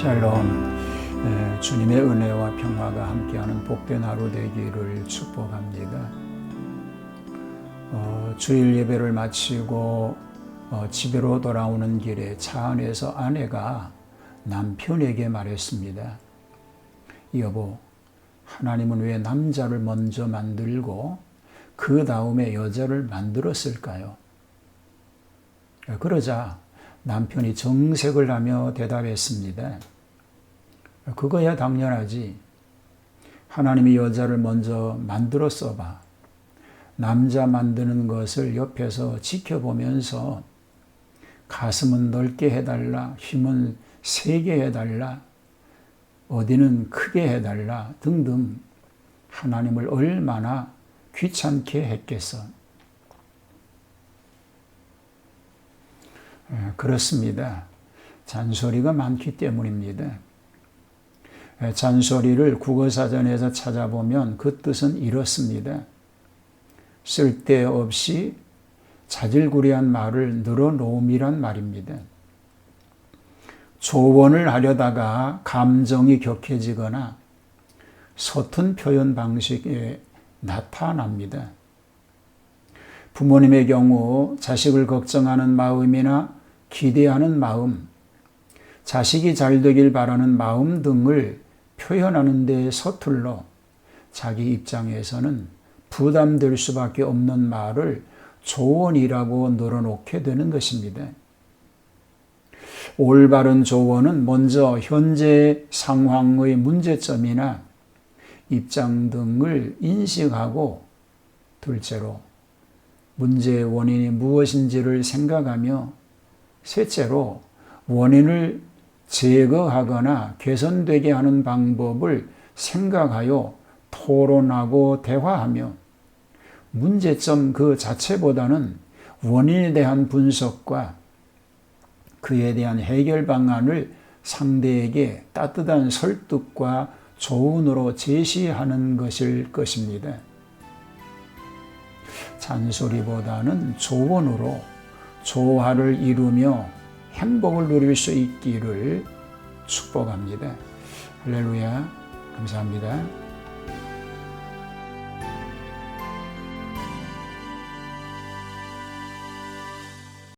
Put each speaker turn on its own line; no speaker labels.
샬롬 에, 주님의 은혜와 평화가 함께하는 복된 하루 되기를 축복합니다. 어, 주일 예배를 마치고 어, 집으로 돌아오는 길에 차 안에서 아내가 남편에게 말했습니다. 여보, 하나님은 왜 남자를 먼저 만들고 그 다음에 여자를 만들었을까요? 그러자 남편이 정색을 하며 대답했습니다. 그거야 당연하지. 하나님이 여자를 먼저 만들어 써봐. 남자 만드는 것을 옆에서 지켜보면서 가슴은 넓게 해달라, 힘은 세게 해달라, 어디는 크게 해달라 등등 하나님을 얼마나 귀찮게 했겠어. 그렇습니다. 잔소리가 많기 때문입니다. 예, 잔소리를 국어사전에서 찾아보면 그 뜻은 이렇습니다. 쓸데없이 자질구레한 말을 늘어놓음이란 말입니다. 조언을 하려다가 감정이 격해지거나 서툰 표현 방식에 나타납니다. 부모님의 경우 자식을 걱정하는 마음이나 기대하는 마음, 자식이 잘 되길 바라는 마음 등을 표현하는 데 서툴러 자기 입장에서는 부담될 수밖에 없는 말을 조언이라고 늘어놓게 되는 것입니다. 올바른 조언은 먼저 현재 상황의 문제점이나 입장 등을 인식하고 둘째로 문제의 원인이 무엇인지를 생각하며 셋째로 원인을 제거하거나 개선되게 하는 방법을 생각하여 토론하고 대화하며 문제점 그 자체보다는 원인에 대한 분석과 그에 대한 해결 방안을 상대에게 따뜻한 설득과 조언으로 제시하는 것일 것입니다. 잔소리보다는 조언으로 조화를 이루며 행복을 누릴 수 있기를 축복합니다. 할렐루야. 감사합니다.